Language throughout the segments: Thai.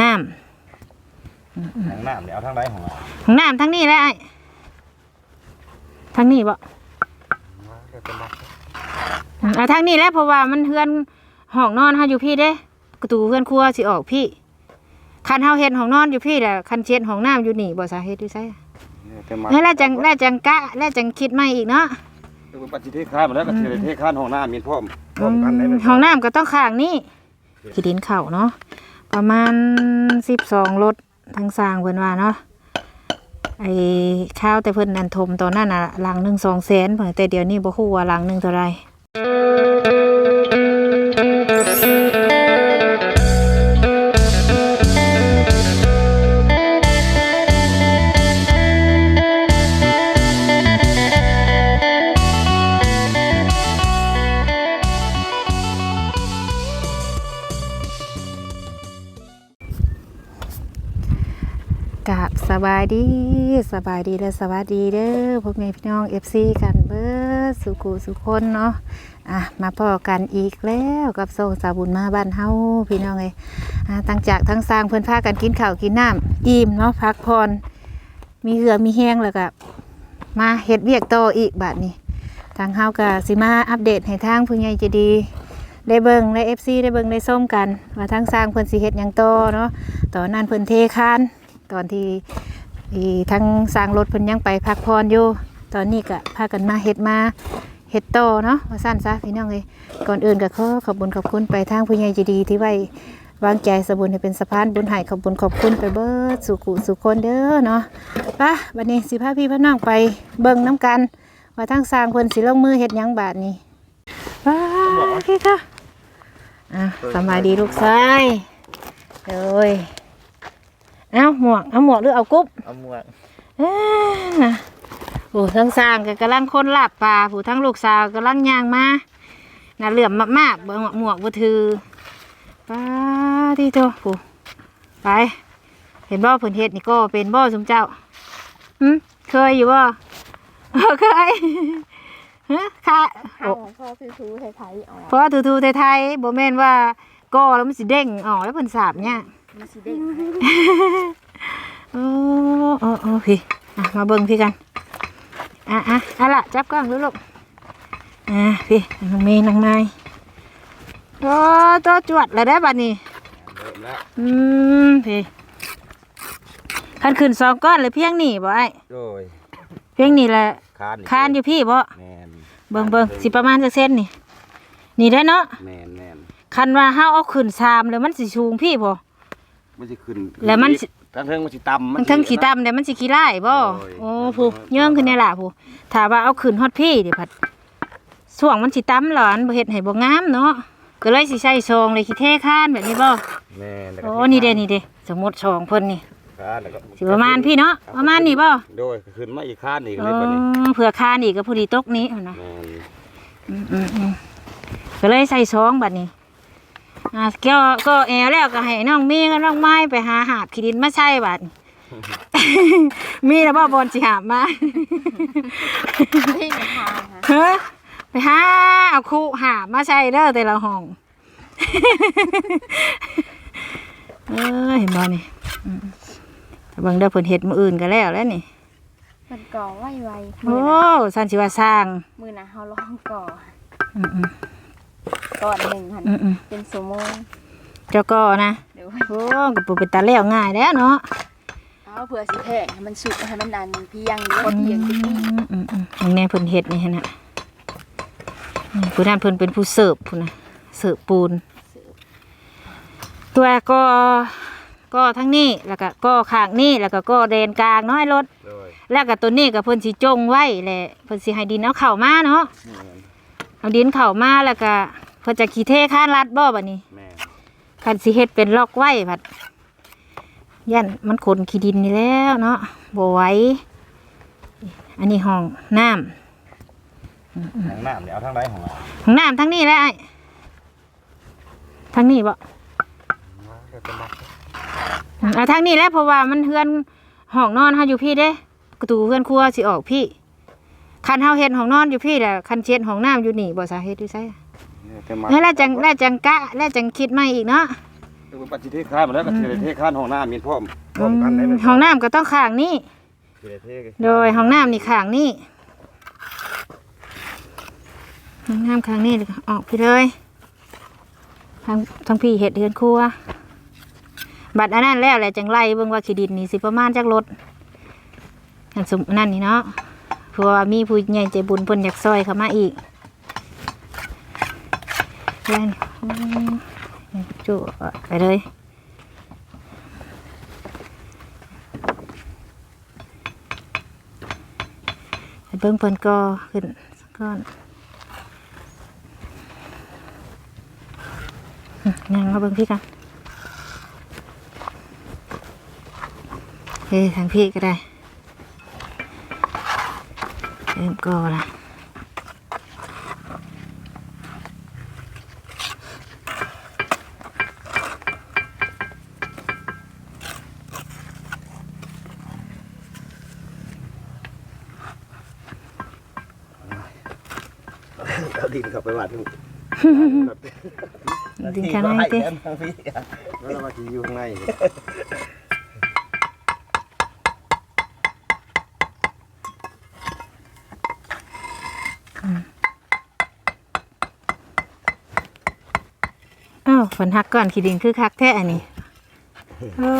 น้ทางน้ำเดี๋ยวเอาทางใดของเราำของน้ำทั้งนี้แหละไอ้ทั้งนี้บ่เอาทั้งนี้แหล้วเพราะว่ามันเฮือนห้องนอนเฮาอยู่พี่เด้ประตูเฮือนครัวสิออกพี่คันเฮาเฮ็ดห้องนอนอยู่พี่แหละคันเช็ดห้องน้ำอยู่นี่บ่สาเหตุอยู่ไสแต่มาแล้วจังแล้วจังกะแล้วจังคิดใหม่อีกเนาะคือปัจจิเทคานมาแล้วก็เทคานห้องน้ำมีพร้อมพร้อมกันได้ไหมห้องน้ำก็ต้องข้างนี้ขี้ดินเข่าเนาะ ประมาณสิบสองรถทั้งสร้างเพิ่นว่าเนาะไอ้ข้าวแต่เพิ่นนันทมตอนนั้นน่ะหลังหนึ่งสองแสนเพิ่นแต่เดี๋ยวนี้บ่ฮู้ว่าหลังหนึ่งเท่าไหร กับสบายดีสบายดีและสวัสดีเด้อพวกแม่พี่น้อง FC กันเบิดสุขุสุคนเนาะอะมาพ่อกันอีกแล้วกับโซสาบุญมาบ้านเฮาพี่น้องเอ้ยอะตั้งจากทั้งสร้างเพิ่อนพากันกินข้าวกินน้ำอิ่มเนาะพักผ่อนมีเหือมีแห้งแล้วก็มาเฮ็ดเวียกต่ออีกบัดนี้ทางเฮาก็สิมาอัปเดตให้ทางผู้ใหญ่จะดีได้เบิงได้ FC ได้เบิงได้ส้มกันว่าทางสร้างเพิ่อนสิเฮ็ดยังโตเนาะตอนนั้นเพิ่อนเทคาน ตอนที่อีทั้งสร้างรถเพิ่นยังไปพักพรอยู่ตอนนี้ก็พากันมาเฮ็ดมาเฮ็ดโตเนาะว่าสั้นซะพี่น้องเอ้ยก่อนอื่นก็ขอขอบคุญขอบคุณไปทางผู้ใหญ่ใจดีที่ไว้วางใจสบุญให้เป็นสะพานบุญให้ขอบคุญขอบคุณไปเบิดสู่กุสู่คนเด้อเนาะปะบัดนี้สิพาพี่พาน้องไปเบิ่งน้ำกัน ว่าทางสร้างเพิ่นสิลงมือเฮ็ดหยังบาดนี้ไปโอเคค่ะอะสบายดีลูกชายเอ้ย เอาหมวกเอาหมวกหรือเอากุ๊บเอาหมวกเอ้ยนะโอ้ทั้งสร้างก็กำลังคนลาบปลาผู้ทั้งลูกสาวกำลังย่างมาน่าเหลื่อมมากๆเบิ่งว่าหมวกบ่ถือป้าที่โตผู้ไป เห็นบ่เพิ่นเฮ็ดนี่ก็เป็นบ่สมเจ้าหึเคยอยู่บ่เออเคยฮะค่ะโอ้เอาพ่อคือทูไทยๆออกเพราะทูๆไทยๆบ่แม่นว่าก็แล้วมันสิเด้งออกแล้วเพิ่นสาบเนี่ย มันสิเด้งโอ้โอ้โอ้พี่อะมาเบิ่งพี่กันอะอะเอาล่ะจับกล้องดูลูกอะพี่นางเมย์นางไม้โอ้ตัวจวดแล้วได้อบัดนี้เริ่มแล้วอืมพี่คันขึ้นสองก้อนเลยเพียงนี่บ่ไอ้โดยเพียงนี่แหละคานคานอยู่พี่บ่แมนเบิ่งเบิ่งสิประมาณจักเส้นนี่นี่ได้อเนาะแมนแมนคันว่าเฮาเอาขึ้นซามเลยมันสิสูงพี่บ่ มันจะขึ้นแล้วมันสิ ทั้งเทิงมันสิต่ำมันทั้งขี้ต่ำแต่มันสิขี้ไล่บ่โอ้ยโอ้ผู้เยื่องขึ้นในล่ะผู้ถ้าว่าเอาขึ้นฮอดพี่เดี๋ยวผัดส่วงมันสิต่ำหลอนบ่เฮ็ดให้บ่งามเนาะก็เลยสิใส่ซองเลยขี้เทคานแบบนี้บ่แมนแล้วก็โอ้นี่เด้นี่เด้สมมุติซองเพิ่นนี่คานแล้วก็สิประมาณพี่เนาะประมาณนี้บ่โดยขึ้นมาอีกคานอีกเอเลยปะนี้อเผื่อคานอีกก็พอดีตกนี้เอานะแมนอืมอืมอืมก็เลยใส่ซองบัดนี้ อ่าก็ก็แอวแล้วก็ให้น้องมีกับน้องไม้ไปหาหาบขี้ดินมาใส่บัดนี้มีแล้วบ่บอลสิหาบมาที่มันทางฮะเฮ้ยไปหาเอาคู่หามาใช้เด้อแต่ละห้อง เออเห็นบ่นี่อืมแต่เบิ่งเด้อเพิ่นเฮ็ดมื้ออื่นก็แล้วแล้วนี่ มันก่อไว้ไวโอ้สันสิว่าสร้าง มือนะเฮาลองก่ออืมอืม ก่อนหนึ่งหันอืมอืมเป็นสมงเจ้าก็นะเดี๋ยวโอ้ก็บ่เป็นตาแล้วง่ายแล้วเนาะเอาเผื่อสิแพงให้มันสุกให้มันอันเพียงเดียวเพียงที่นี่อืมอืมอืมอย่างแน่เพิ่นเฮ็ดนี่หั่นน่ะอืมผู้นั้นเพิ่นเป็นผู้เสิร์ฟพุ่นน่ะเสิร์ฟปูน ตัวก็ก็ทั้งนี้แล้วก็ก็ข้างนี้แล้วก็ก็เดนกลางน้อยรถ โดยแล้วก็ตัวนี้ก็เพิ่นสิจงไว้แหละเพิ่นสิให้ดินเอาเข้ามาเนาะแมนเอาดินเข้ามาแล้วก็ เพิ่นจะขี้เทข้านรัดบ่บัดนี้แมนคันสิเฮ็ดเป็นล็อกไว้พัดยันมันขนขี้ดินนี่แล้วเนาะบ่ไหวอันนี้ห้องน้ำทางน้ำเดี๋ยวเอาทางใดของเราห้องน้ำทั้งนี้แหละไอ้ทั้งนี้บ่เอาทั้งนี้แหล้วเพราะว่ามันเฮือนห้องนอนเฮาอยู่พี่เด้ประตูเฮือนครัวสิออกพี่คันเฮาเฮ็ดห้องนอนอยู่พี่แหละคันเช็ดห้องน้ำอยู่นี่บ่สาเหตุอยู่ไส แต่มาแล้วจังแล้วจังกะแล้วจังคิดใหม่อีกเนาะเออปัจจิเทคานมาแล้วก็สิได้เทคานห้องน้ามีพร้อมพร้อมกันได้เลยห้องน้ำก็ต้องข้างนี่สิได้เทโดยห้องน้ำนี่ข้างนี่ห้องน้ำข้างนี่เลยออกไปเลยทางทางพี่เห็ดเดือนครัวบัตรอันนั้นแล้วแหละจังไล่เบิ่งว่าขีดินนี่สิประมาณจักรถอันสมนั่นนี่เนาะเพราะว่ามีผู้ใหญ่ใจบุญเพิ่นอยากซอยเข้ามาอีก แล้วนี่อืมจุไปเลยไปเบิ่งเพิ่นก็ขึ้นสักก้อนอืมยังมาเบิ่งพี่กันเฮ้ทางพี่ก็ได้เริ่มก็ละ เอาดินเข้าไปวาดทุก ดึงข้างในติแล้วเรามาสิอยู่ข้างในอ้าวฝนหักก่อนขีดินคือคักแท้อันนี้โอ้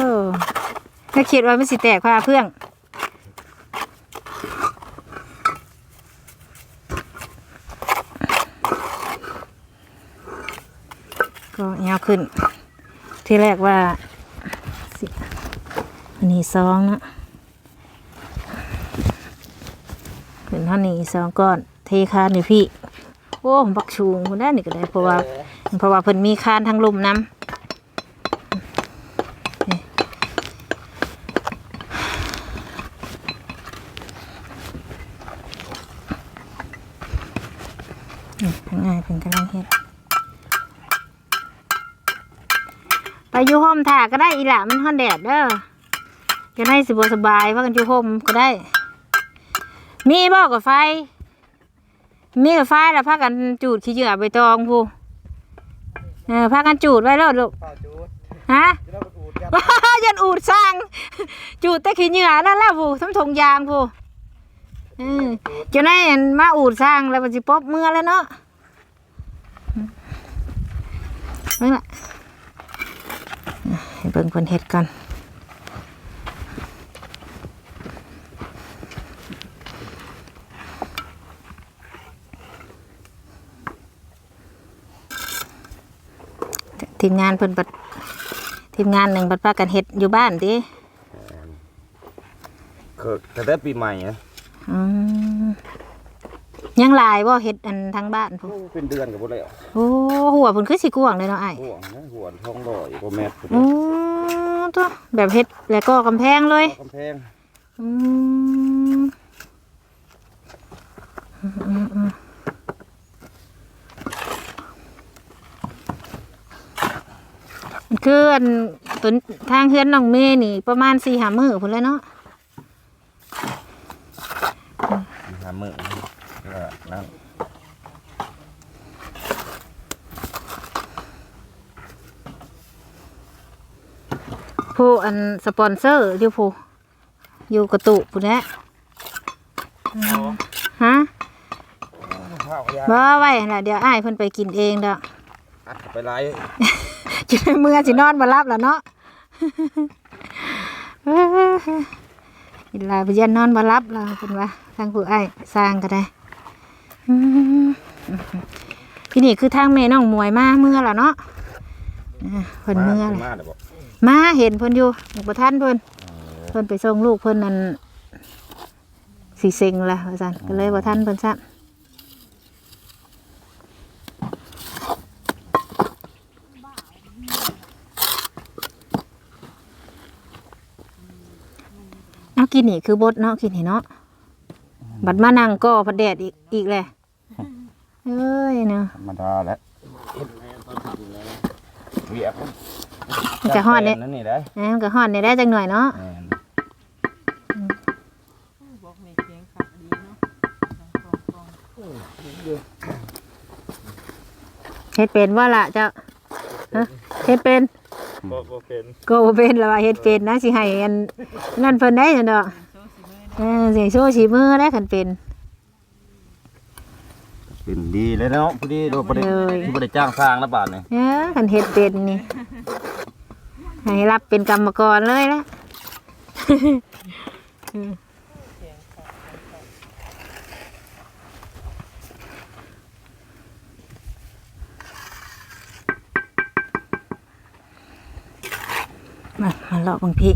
ถ้าคิดว่ามันสิแตกพาเพื่อง ก็ยาวขึ้น ที่แรกว่าสิอันนี้ซองนะเป็นท่านี้ซองก้อน เทคานนี่พี่ โอ้บักชูงคนได้นี่ก็ได้เพราะว่า เพราะว่าเพิ่นมีคานทางลมน้ำนี่นี่ง่ายเป็นกำลังเฮ็ด ไปอยู่ห่มถ่า ก็ได้อีหละมันฮ้อนแดดเด้อจะได้สิบสบายว่ากันอยู่ห่มก็ได้ มีบ่กับไฟ มีกับไฟแล้วพากันจูดขี้เหยื่อใบตองพูเออพากันจูดไว้แล้วลูกฮะยันอูดสร้าง จูดแต่ขี้เหยื่อนั่นแหละพูทั้งทงยางพูเออจะได้มาอูดสร้างแล้วมันสิปบเมื่อแล้วเนาะเบิ่งละให้ เบิ่งคนเฮ็ดกันทีมงานเพิ่นบัดทีมงานหนึ่งบัดพากันเฮ็ดอยู่บ้านติคือแต่แต่ปีใหม่นะอืม ยังหลายบ่เฮ็ดอันทางบ้านพุ่นเป็นเดือนกับบ่แล้วโอ้หัวเพิ่นคือสิกว้างเลยเนาะอ้ายห่วงนะห่วงท้องดอยบ่แม่นโอ้ตัวแบบเฮ็ดแล้วก็กำแพงเลยกำแพงอืมอืมอืมอืมคืออันตัวทางเฮือนน้องเมย์นี่ ประมาณสี่หามือพุ่นเลยเนาะหามื้อก็ นั่นผู้อันสปอนเซอร์อยู่ผู้อยู่กระตุพุ่นแหละอืมฮะข้าวยาบ่ไว้หั่นล่ะเดี๋ยวอ้ายเพิ่นไปกินเองดอกอัดไปหลายจะได้เมื่อสินอนมารับแล้วเนาะกินหลายไปเยันนอนมารับแล้วเป็นว่าทางผู้ไอ้ายสร้างก็ได้ อืมที่นี่คือทางแม่น้องมวยมาเมื่อแล้วเนาะอ่าเพิ่นเมื่อเลยมาเด้อบ่มาเห็นเพิ่นอยู่บ่ทันเพิ่นเพิ่นไปส่งลูกเพิ่นนั่นสีเซ็งละว่าซั่นก็เลยบ่ทันเพิ่นซัเอากินนี่คือบดเนาะกินนี่เนาะบัดมานั่งก็พัดแดดอีกอีกแหละ เอ้ยเนาะธรรมดาแล้วเวียกมันจะฮอดเนี่ยนั่นนี่ได้เอ้ยมันก็ฮอดเนี่ยได้จังหน่อยเนาะแม่นเฮ็ดเป็นว่าล่ะเจ้าฮะเฮ็ดเป็นบ่บ่เป็นก็บ่เป็นแล้วว่าเฮ็ดเป็นนะสิให้อันนั่นเพิ่นได้จังดอกเออสิโชว์สีมือได้คันเป็น เป็นดีเลยเนาะพอดีโดนบ่ได้เลยบ่ได้จ้างสร้างนะบาดนี่เออคันเฮ็ดเป็นนี่ ให้รับเป็นกรรมกรเลยละ มา มาเลาะบางพี่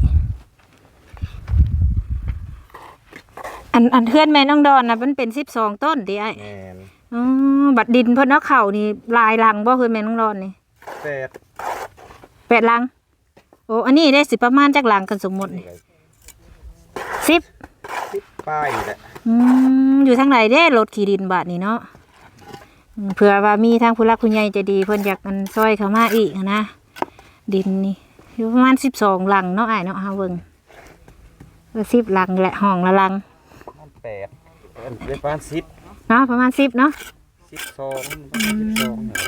อันอันเพื่อนแม่น้องดอนนะมันเป็นสิบสองต้นดิไอ้แม่น อ๋อบัดดินเพิ่นเอาเข่านี่ลายลังบ่เพื่อนแม่น้องดอนนี่แปดแปดลัง โอ้อันนี้ได้สิประมาณจักลังกันสมมุตินี่สิบป้ายแหละอืมอยู่ทางไหนเด้รถขี่ดินบาทนี่เนาะอืมเผื่อว่ามีทางผู้รักผู้ใหญ่ใจะดีเพิ่นอยากอันซอยเข้ามาอีกอะนะ ดินนี่อยู่ประมาณสิบสองลังเนาะอ้ายเนาะเฮาเบิ่งสิบลังแหละห้องละลังมันแปดเอิ้นเป็นประมาณสิบเนาะประมาณสิบเนาะสิบสองสิบสองเนี่ย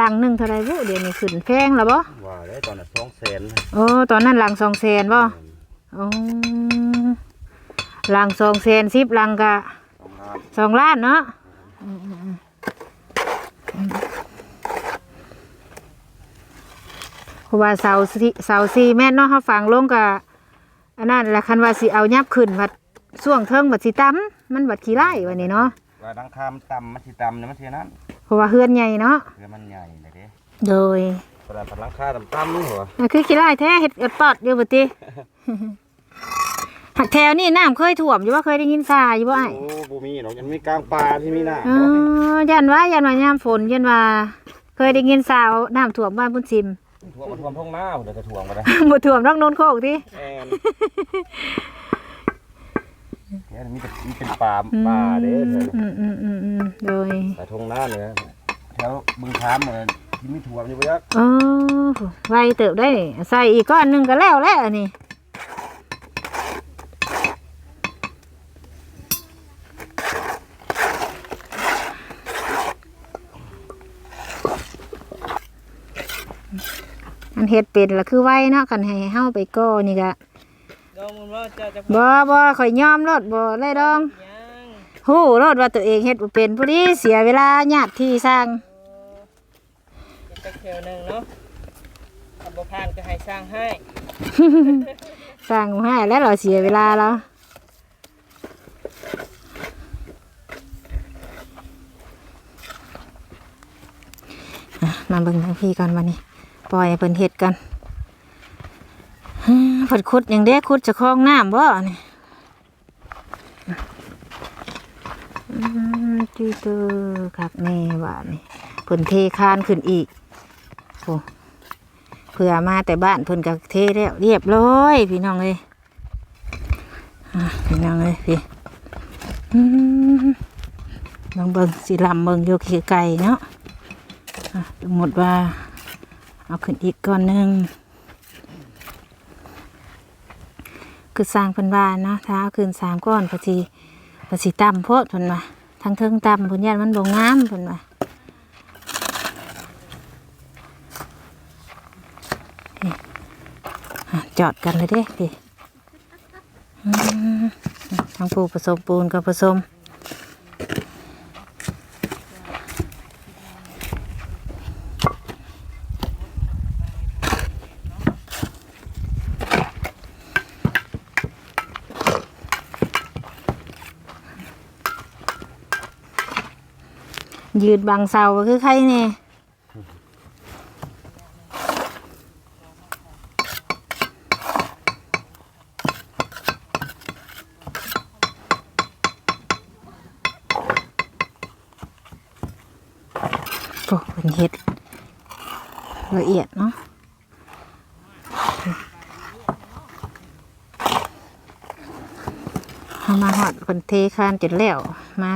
ลังหนึ่งเท่าไรบุเดี๋ยวนี้ขึ้นแพงแล้วบ่ว่าได้ตอนนั้นสองแสนโอ้ตอนนั้นลังสองแสนบ่โอ้ลังสองแสนสิบลังกะสองล้านสองล้านเนาะอืมอืมอืมอืมเพราะว่าเสาสี่เสาสี่แม่นเนาะเขาฝังลงกะอันนั้นแหละคันว่าสิเอายับขึ้นบัดช่วงเทิงบัดสิตั้ม มันบัดขี้ไล่วันนี้เนาะว่าดังคามต่ำมันสิต่ำเนี่ยมันสินั้นเพราะว่าเฮือนใหญ่เนาะเรือมันใหญ่เลยเด้โดยเวลาพลังค่าต่ำๆนี่หัวมันคือขี้ไล่แท้เห็ดเอ็ดปอดอยู่บ่ติหักแถวนี่น้ำเคยท่วมอยู่ว่าเคยได้ยินซาอยู่บ่ไอ้โอ้บ่มีเนาะยังมีกลางป่าที่มีน้ำอ๋อยันว่ายันว่ายามฝนยันว่า เคยได้ยินซาวน้ำท่วมบ้านพุ่นซิมท่วมมาท่วมท้องหน้าเดี๋ยวจะท่วมก็ได้บ่ท่วมนอกโนนโคกติแอน เนี่ยมีแต่มีเป็นป่าป่าเด้เถอะอืมอืมอืมอืมโดยแต่ท้องหน้าเนี่ยแถวบึงค้ามเหมือนที่มีท่วมอยู่บ่ยักอ๋อไวเติบได้นี่ใส่อีกก้อนหนึงก็แล้วแหละอันนี่อันเฮ็ดเป็นละคือไว้เนาะกันให้เฮาไปก่อนี่ก็ ดองมันว่าเจ้าจะบ่บ่ข่อยยอมรถบ่เลยดองยังฮู้รถว่าตัวเองเฮ็ดบ่เป็นผู้นี้เสียเวลาญาติที่สร้างจะเขียวหนึ่งเนาะทำบ่ผ่านก็ให้สร้างให้สร้างให้แล้วเราเสียเวลาแล้วอะมาเบิ่งทางพี่ก่อนวันนี้ ปล่อยให้เพิ่นเฮ็ดกันฮึเพิ่นขุดอย่างเด้ขุดจะคลองน้ำบ่นี่อืมจีเตอคักแน่ว่านี่เพิ่นเทคานขึ้นอีกโอ้เผื่อมาแต่บ้านเพิ่นก็เทแล้วเรียบร้อยพี่น้องเอ้ยพี่น้องเอ้ยพี่อืมเบิ่งเบิงสิลำเบิงอยู่ขี้ไก่เนาะะสมมติว่า เอาขึ้นอีกก้อนหนึ่ง คือสร้างเพันวานเนาะถ้าเอาคืนสามก้อนพอทีพอดีต่ำโพดเพิ่นว่าทั้งเทิงต่ำเพิ่นยันมันบ่งามเพิ่นว่าจอดกันเลยเด้พี่ทั้งปูผสมปูนกับผสม ยืนบังเสาก็คือใครเนี่ยโอ้เป็นเห็ดละเอียดเนาะเอามาหอดเป็นเทคานจนแล้วมา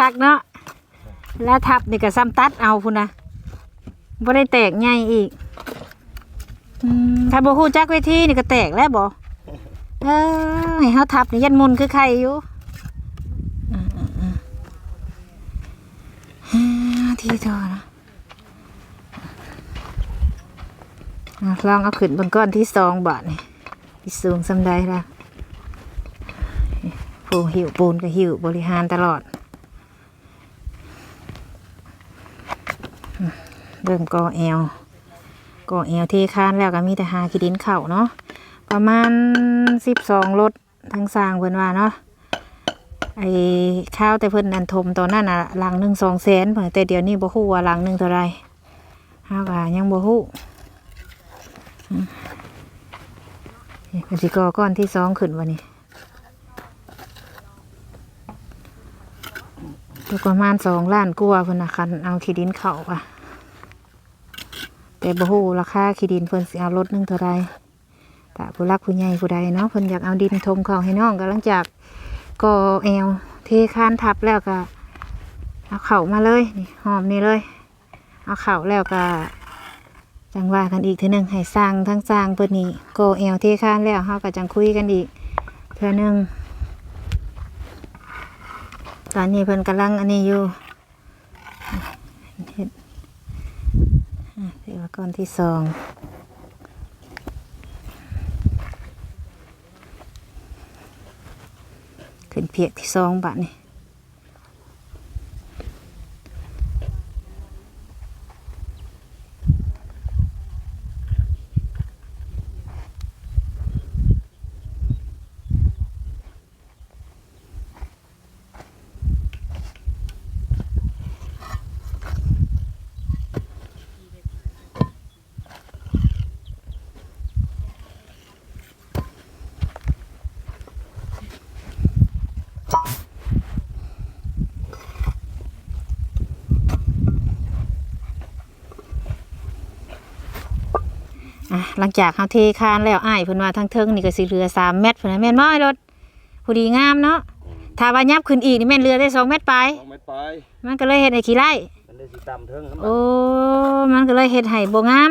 คักเนาะแล้วทับนี่ก็ซ้ำตัดเอาพุ่นนะบ่ได้แตกใหญ่อีกอืมถ้าบ่ฮู้จักเวทีนี่ก็แตกแล้วบ่เออให้เฮาทับนี่ยันมุนคือใครอยู่อืมๆๆอ่าที่ทอนะอะลองเอาขึ้นบนก้อนที่สองบาทนี่ที่สูงสำใดล่ะผู้หิวปูนก็หิวบริหารตลอดอืม เริ่มก่อแอวก่อแอวเทคานแล้วก็มีแต่หาขีดินเข่าเนาะประมาณสิบสองรถทั้งสร้างเพิ่นว่าเนาะไอ้ข้าวแต่เพิ่นนันทมตอนนั้นน่ะหลังหนึ่งสองแสนเพิ่นแต่เดี๋ยวนี้บ่ฮู้ว่าหลังหนึ่งเท่าไรห้าว่ายังบ่ฮู้อืมนี่เพิ่นสิกอก้อนที่สองขึ้นวันนี้ประมาณสองล้านกว่าเพิ่นนะคันเอาขี้ดินเข้าอะ แต่บ่ฮู้ราคาขี้ดินเพิ่นสิเอารถนึงเท่าใดถ้าผู้รักผู้ใหญ่ผู้ใดเนาะเพิ่นอยากเอาดินทมเข้าให้น้องก็หลังจากก่อแอวเทคานทับแล้วก็เอาเข้ามาเลยนี่หอมนี่เลย เอาเข้าแล้วก็จังว่ากันอีกเทีนึงให้สร้างทั้งสร้างเพิ่นนี่ก่อแอวเทคานแล้วเฮาก็จังคุยกันอีกเทื่อนึงตอนนี้เพิ่นกำลังอันนี้อยู่เฮ็ด อะเดี๋ยวก้อนที่สองขึ้นเพียกที่สองบาทนี่ หลังจากเขาเทคานแล้วอ้ายเพิ่นว่าทั้งเทิงนี่ก็สิเรือสามเมตรเพิ่นนะแม่นบ่ไอ้รถพอดีงามเนาะถ้าว่ายับขึ้นอีกนี่แม่นเรือได้สองเมตรไปต้องไม่ไปมันก็เลยเฮ็ดให้ขี้ไล่มันได้สิตามเทิงโอ้มันก็เลยเฮ็ดให้บ่งาม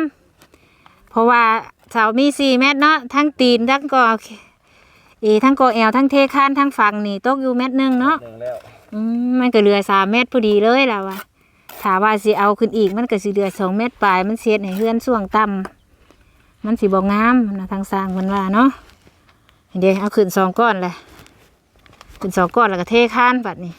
เพราะว่าเสามีสี่เมตรเนาะทั้งตีนทั้งก่อเอทั้งก่อแอวทั้งเทคานทั้งฝั่งนี่ตกอยู่เม็ดหนึงเนาะหนึ่งแล้วอืมมันก็เหลือสามเมตรพอดีเลยล่ะว่ะถ้าว่าสิเอาขึ้นอีกมันก็สิเหลือสองเมตรปลายมันเสียดให้เฮือนส่วงต่ำ มันสีบ่งามนะทางสร้างมันว่าเนาะเดี๋ยวเอาขึ้นสองก้อนเลยขึ้นสองก้อนแล้วก็เทคานบัดนี้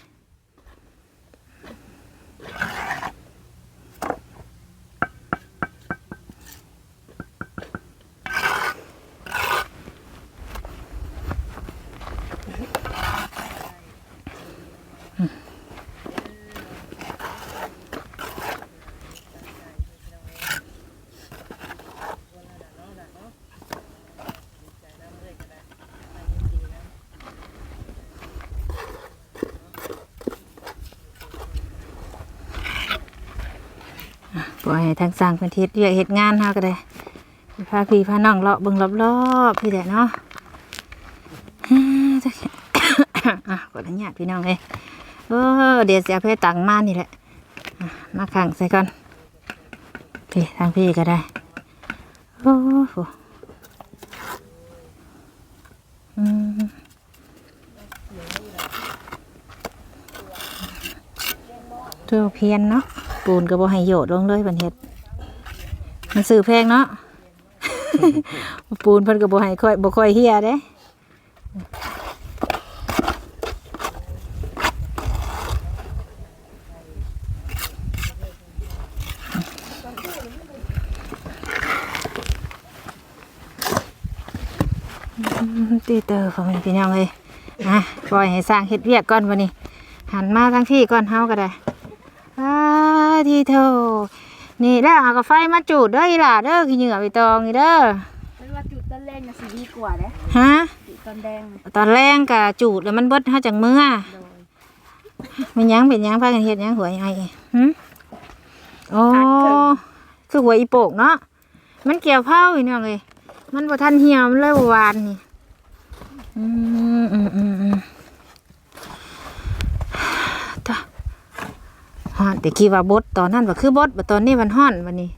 ทางสร้างเป็นทิศเรียกเหตุงานเฮาก็ได้พาพี่พาน้องเลาะเบิ่งรอบๆพี่แหละเนาะฮ่าจักอะกดอันญาตพี่น้องเลยเออเดี๋ยวเสียเพตังมานี่แหละมาขังใส่ก่อนพี่ทางพี่ก็ได้โอ้โหอืมเจ้าเพียนเนาะ ปูนก็บ่ให้โยดลงเลยบันเฮ็ดมันซื้อแพงเนาะ ปูนเพิ่นก็บ่ให้ค่อยบ่ค่อยเฮียเด้อืมตีเตอร์พ่อแม่พี่น้องเอ้ยอะปล่อยให้สร้างเฮ็ดเวียกก่อนวันนี้ หันมาทางพี่ก่อนเฮาก็ได้อา ทีเถอะนี่แล้วเอากาไฟมาจูดเด้ออีหล่าเด้อขี้เหงื่อไปตองนี่เด้อเป็นว่าจุดต้นแรกน่ะสิดีกว่าเด้ฮะจุดต้นแดงน่ะตอนแรงกะจูดแล้วมันเบิดเฮาจังเมื่อโดยมันหยังเป็นหยังพากันเฮ็ดหยังหัวไอ้หึโอ้คือหัวอีโปกเนาะมันเกี่ยวเผาอีน้องเอ้ยมันบ่ทันเหี่ยวมันเลยบ่หวานนี่อืมอืมอืมอืมตะ ฮ้อนแต่กี้ว่าบดตอนนั้นว่าคือบดบ่ตอนนี้มันฮ้อนวันนี้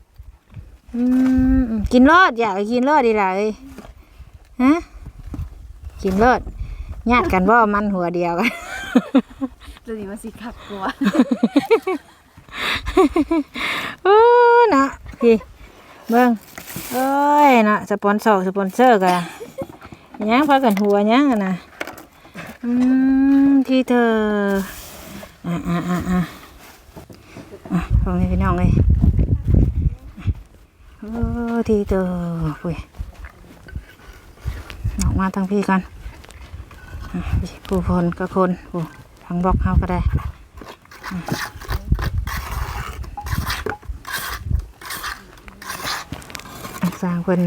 อืมกินรอดอยากกินรอดดีล่ะเอ้ยฮะกินรอดญาติกันบ่มันหัวเดียวกันจะสิว่าสิคักกว่าเออนะพี่เบิ่งเอ้ยนะสปอนเซอร์สปอนเซอร์กันยังพากันหัวยังอะนะอืมที่เธออะอะอะ อะอะพ่อแม่พี่น้องเลยโอ้ทีเธอปุ้ยออกมาทางพี่กันผู้คนก็คนผู้ทางบล็อกเฮาก็ได้สร้างเพิ่น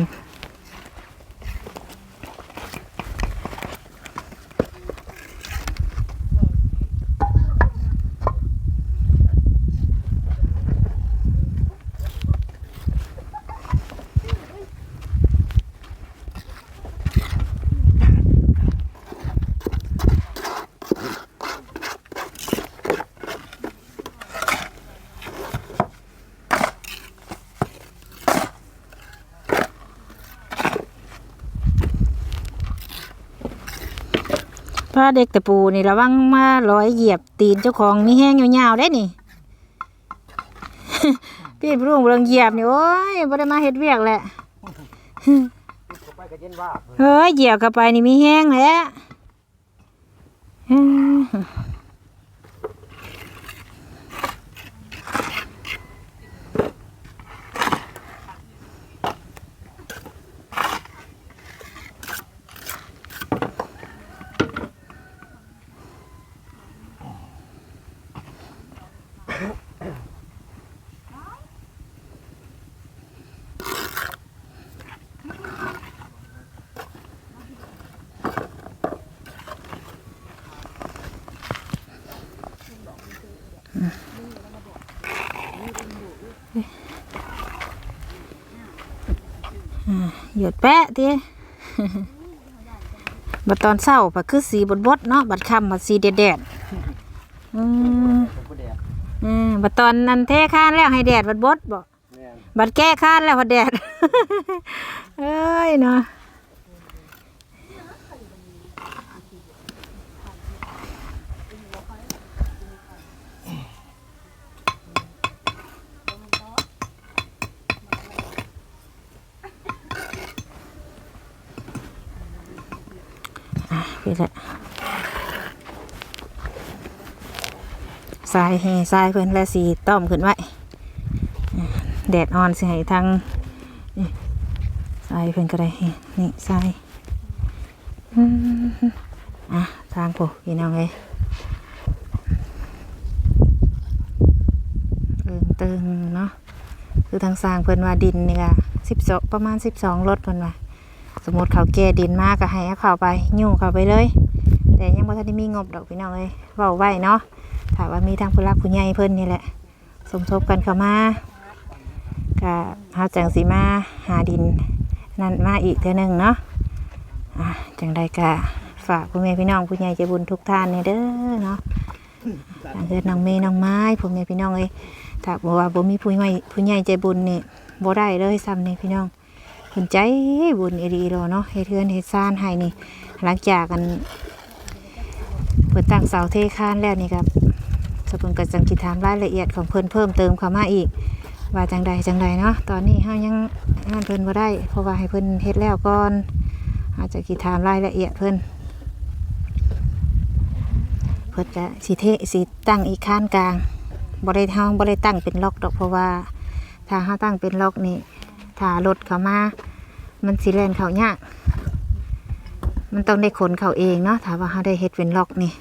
เด็กแต่ปูนี่ระวังมาร้อยเหยียบตีนเจ้าของมีแห้งยาวๆได้นี่พี่พรุ่งเรื่องเหยียบนี่โอ้ยบ่ได้มาเฮ็ดเวียกแหละเฮ้ยเหยียบเข้าไปนี่มีแห้งแหละ ยดแปะติบัดตอนเช้าก็คือสีบดๆเนาะบัดค่ำบัดสีแดดๆอืมผมก็แดดอืมบัดตอนนั้นเทข้านแล้วให้แดดบัดบดบ่แม่นบัดแก้ข้านแล้วบัดแดดเอ้ยเนาะ อะพี่ละทรายให้ทรายเพิ่นและสีต้อมขึ้นไว้แดดอ่อนสิให้ทางนี่ทรายเพิ่นก็ได้นี่ทรายอะทางผู้พี่น้องเอ้ยเติงเติงเนาะคือทางสร้างเพิ่นว่าดินนี่ก็สิบสองประมาณสิบสองรถเพิ่นว่า สมมติเขาแก่ดินมากก็ให้เอาเขาไปยู่เขาไปเลย แต่ยังบ่ทันได้มีงบดอกพี่น้องเอ้ยเว้าไว้เนาะถ้าว่ามีทางผู้รักผู้ใหญ่เพิ่นนี่แหละ สมทบกันเข้ามาก็เฮาจังสีมาหาดินนั่นมาอีกเท่อหนึงเนาะะจังใดก็ฝากพ่อแม่พี่น้องผู้ใหญ่ใจบุญทุกท่านเนี่ยเด้อเนาะทางเกิดน้องเมย์น้องไม้พ่อแม่พี่น้องเอ้ยถ้าบอกว่าบ่มีผู้ใหญ่ผู้ใหญ่ใจบุญนี่บ่ได้เลยซ้ำนี่พี่น้อง พิ่นใจบุญอีดีโลเนาะเฮ็ดเทือนเฮ็ดซ่านให้นี่ หลังจากกันเพิ่นตั้งเสาเทคานแล้วนี่ครับสกุลก็จังสิถามรายละเอียดของเพิ่นเพิ่มเติมเข้ามาอีก ว่าจังใดจังใดเนาะตอนนี้เฮายังนั่นเพิ่นบ่ได้ เพราะว่าให้เพิ่นเฮ็ดแล้วก่อนอาจจะคิดถามรายละเอียดเพิ่นเพิ่นจะสิเทสิตั้งอีกข้านกลางบ่ได้เฮาบ่ได้ตั้งเป็นล็อกดอกเพราะว่าถ้าเฮาตั้งเป็นล็อกนี่ ถ้ารถเขามา มันสิแลนเขายากมันต้องได้ขนเขาเองเนาะถ้าว่าเฮาได้เฮ็ดเป็นล็อกนี่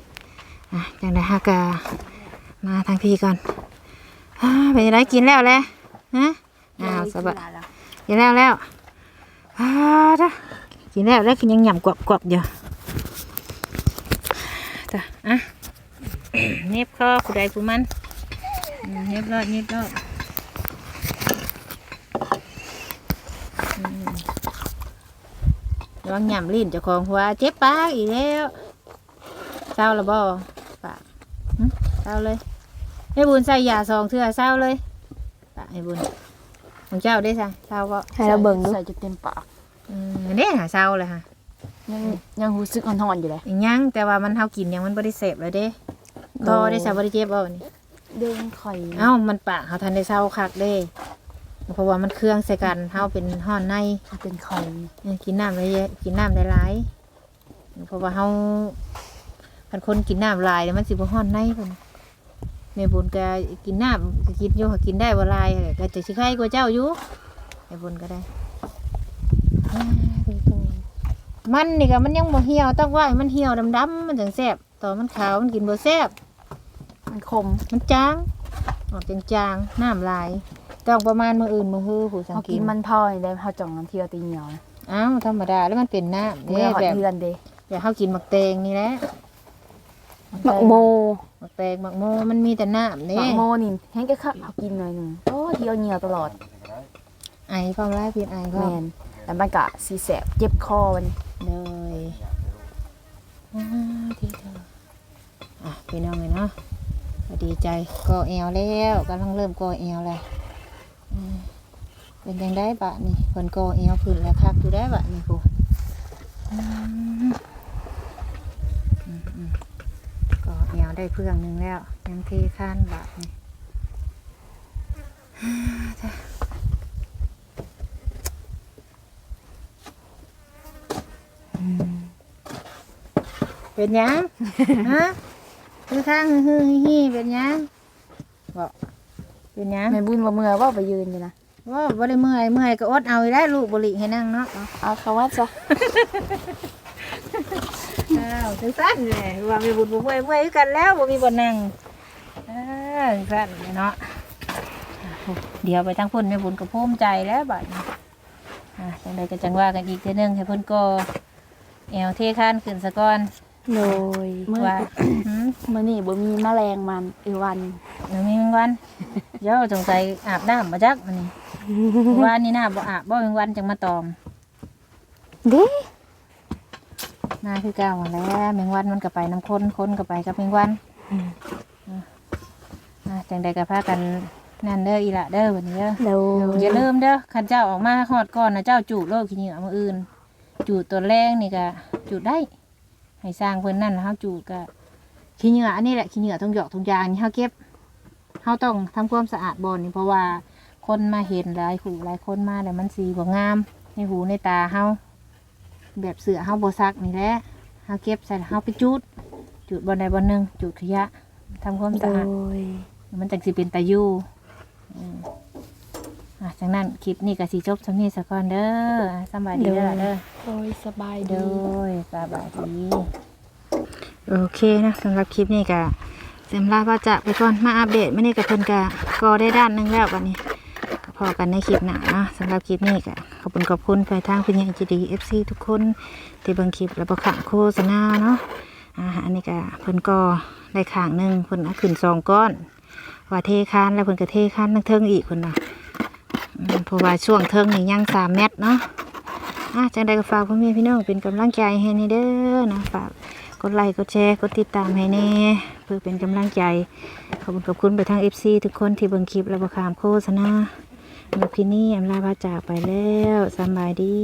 อะจังได๋เฮาก็มาทางพี่ก่อนอ่าเป็นยังไงกินแล้วแหละฮะอ้าวสบายกินแล้วแล้วอ่าจ้ะกินแล้วแล้วกินยังหย่ำกรอบกรอบอยู่จ้ะอะเน็บคอผู้ใดผู้มันเน็บรอดเน็บรอดอืม ระวังหย่ำลิ้นเจ้าของหัวเจ็บปากอีกแล้วเศร้าแล้วบ่ปากหึเศร้าเลยให้บุญใส่ยาซองเทื่อเศร้าเลยปะให้บุญของเจ้าได้ใส่เศร้าก็ให้เราเบิ่งใส่จนเต็มปากอืมเด้หาเศร้าเลยค่ะยังยังรู้สึกอ่อนๆอยู่เลยอีกยังแต่ว่ามันเฮากินยังมันบ่ได้เสพเลยเด้ต่อได้ซะบ่ได้เจ็บเอานี่เด้งข่อยเอ้ามันปากเฮาทันได้เศร้าคักเด้ เพราะว่ามันเครื่องใส่กันเฮาเป็นห่อนในเป็นขอยเออกินน้ำเยอะกินน้ำหลายๆเพราะว่าเฮาคันคนกินน้ำลายมันสิบ่ห่อนในเพิ่นแม่บุญก็กินน้ำก็กินอยู่ก็กินได้บ่ลายก็จะสิไข่กว่าเจ้าอยู่แม่บุญก็ได้มันนี่ก็มันยังบ่เหี่ยวต้องว่าให้มันเหี่ยวดำๆมันถึงแซ่บต่อมันขาวมันกินบ่แซ่บมันคมมันจางออกจางๆน้ำลาย ต้องประมาณมื้ออื่นมื้อฮือผู้สังเฮากิกินนมันพอนี่ได้เฮาจ่องน้ำเที่ยวตีเหนียวอ้าวธรรมดาแล้วมันเป็นน้ำเมื่เนี่อยหอดแบบเดือนเด้เดี๋ยวเขากินหมักแตงนี่แหละหมักโมหมักแตงหมักโมมันมีแต่น้ำหเนี่มักโมนี่แห้งก็คักเฮากินหน่อยหนึงโอ้เที่ยวเหนียวตลอดไอความร้ายเพียนไอก็แม่นแต่มันก็สิแสบเจ็บคอมันเลยอ่าที่เธออะพี่น้องเลยเนาะก็ดีใจก่อแอวแล้วกำลังเริ่มก่อแอวแล้วอืม เป็นยังได้บะนี่คนก่อแอวขึ้นแล้วคักอยู่ได้บะนี่กูอืมอืมอืมก่อแอวได้เพื่องหนึ่งแล้วยังเทข้านบะนี่เป็นยังฮะคือข้างฮือฮี่เป็นยังบอกเป็นยังแม่บุญบ่เมื่อว่าไปยืนอยู่นะ ว่าบ่ได้เมื่อยเมื่อยก็อดเอาอีกแล้วลูกบริให้นั่งเนาะเอาเขาว่าซะอ้าวถึงสั้นเลยว่ามีบุญบ่เมื่อยเมื่อยคือกันแล้วบ่มีบ่นั่งอ้าวถึงสั้นเลยเนาะอะเดี๋ยวไปทางพุ่นแม่บุญก็ภูมิใจแล้วบัดนี้อะจังใดก็จังว่ากันอีกเทื่อนึงให้เพิ่นก็แอวเทคานขึ้นซะก่อนโดยมื้อว่าหืมมื้อนี้บ่มีแมลงมันอีวันหนูมีแมงวันเดี๋ยวสงสัยอาบน้ำมาจักมันนี่ วานนี่น้ำบ่อาบบ่แมงวันจังมาตอมเด้มาคือเก่าหั่นแหล้วแมงวันมันก็ไปน้ำคนคนก็ไปกับแมงวันอะจังใดก็พากันนั่นเด้ออีละเด้อวันนี้เด้อโดยอย่าลืมเด้อคันเจ้าออกมาฮอดก่อนนะเจ้าจูดโลกขี้เหงื่อมืออื่น จูดตัวแรงนี่ก็จูดได้ ให้สร้างเพิ่นนั่นแล้วเฮาจูดก็ขี้เหงื่ออันนี้แหละขี้เหงื่อตรงหยอกตรงยางนี่เฮาเก็บเฮาต้องทำความสะอาดบ่อนนี่เพราะว่า คนมาเห็นหลายหูหลายคนมาแล้วมันสีบ่งาม ในหูในตาเฮาแบบเสือเฮาบ่ซักนี่แหละเฮาเก็บใส่แล้วเฮาไปจูดจูดบ่อนใดบ่อนหนึงจูดขยะทำความโดสะอาดยมันจังสิเป็นตาอยู่อืมอะจากนั้นคลิปนี้ก็สิจบสำนี้สะก่อนเด้ออะสำบายดีเด้อเด้อโดยสบายโดดียสบายดีโอเคนะสำหรับคลิปนี้ก็เสียมลาพระจะไปก่อนมาอัปเดตมื่อนี้กับเพิ่นกะก็ได้ด้านหนึงแล้ววันนี้ก็ พอกันในคลิปหน้านาะสำหรับคลิปนี้ก็ขอบคุณขอบคุณไปทางคุณยังจีดีเอฟซีทุกคนที่บิ่งคลิปและประขังโฆษณาเนาะอ่าอันนี้ก็เพิ่นก็ได้ขางหนึ่งเพิ่นอาขึ้นสองก้อน ว่าเทคานแล้วเพิ่นก็เทคานทั้งเทิงอีกเพิ่นน่ะเพราะว่าช่วงเทิงนี่ยังสามเมตรเนาะอะจังใดก็ฝากพ่อแม่พี่น้องเป็นกำลังใจให้ในเด้อนะฝากกดไลค์กดแชร์กดติดตามให้แน่เพื่อเป็นกำลังใจ ขอบคุณขอบคุณไปทาง FC ทุกคนที่เบิ่งคลิปและประคามโฆษณา นกพินี่อำลาพาจากไปแล้วสบายดี